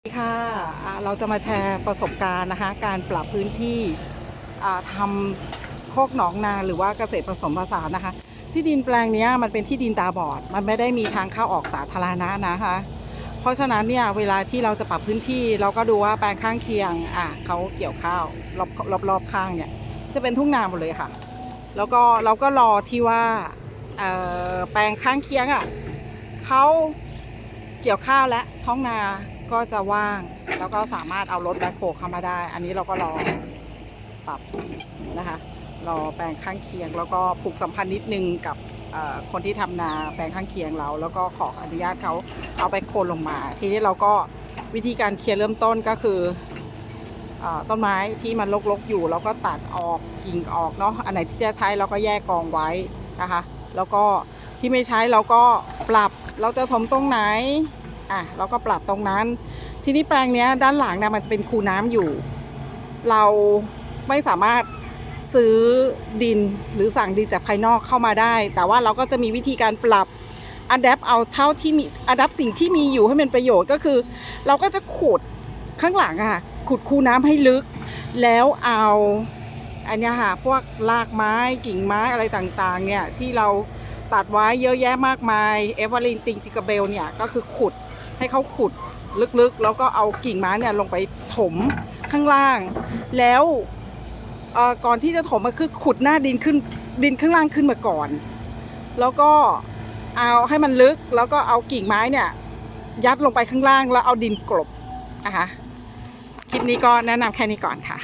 สวัสดีค่ะเราจะมาแชร์ประสบการณ์นะคะการปรับพื้นที่ทำโคกหนองนาหรือว่าเกษตรผสมผสานนะคะ ที่ดินแปลงนี้มันเป็นที่ดินตาบอด มันไม่ได้มีทางเข้าออกสาธารณะนะคะ เพราะฉะนั้นเนี่ยเวลาที่เราจะปรับพื้นที่เราก็ดูว่าแปลงข้างเคียงอะเขาเกี่ยวข้าวรอบรอบรอบข้างเนี่ยจะเป็นทุ่งนาหมดเลยค่ะ แล้วก็เราก็รอที่ว่าแปลงข้างเคียงอะเขาเกี่ยวข้าวและท้องนา ก็จะว่างแล้วก็สามารถเอารถแบ็คโฮเข้ามาได้ อันนี้เราก็รอปรับนะคะ รอแปลงข้างเคียง แล้วก็ผูกสัมพันธ์นิดนึงกับคนที่ทำนาแปลงข้างเคียงเรา แล้วก็ขออนุญาตเขาเอาไปโคนลงมา ทีนี้เราก็วิธีการเคลียร์เริ่มต้นก็คือออต้นไม้ที่มันรกๆอยู่เราก็ตัดออกกิ่งออกเนาะอันไหนที่จะใช้เราก็แยกกองไว้นะคะ แล้วก็ที่ไม่ใช้เราก็ปรับเราจะถมตรงไหน อะเราก็ปรับตรงนั้น ทีนี้แปลงเนี้ยด้านหลังเนี่ยมันจะเป็นคูน้ำอยู่ เราไม่สามารถซื้อดินหรือสั่งดินจากภายนอกเข้ามาได้ แต่ว่าเราก็จะมีวิธีการปรับอัดแอปเอาเท่าที่มีอัดแอปสิ่งที่มีอยู่ให้เป็นประโยชน์ก็คือ เราก็จะขุดข้างหลังอะค่ะขุดคูน้ำให้ลึก แล้วเอาอันนี้ค่ะพวกรากไม้กิ่งไม้อะไรต่างๆเนี่ยที่เราตัดไว้เยอะแยะมากมายเอเวอร์ลินติงจิกาเบลเนี่ยก็คือขุด ให้เขาขุดลึกๆ แล้วก็เอากิ่งไม้เนี่ยลงไปถมข้างล่าง แล้วก่อนที่จะถมก็คือขุดหน้าดินขึ้นดินข้างล่างขึ้นมาก่อน แล้วก็เอาให้มันลึกแล้วก็เอากิ่งไม้เนี่ย ยัดลงไปข้างล่างแล้วเอาดินกลบนะคะคลิปนี้ก็แนะนำแค่นี้ก่อนค่ะ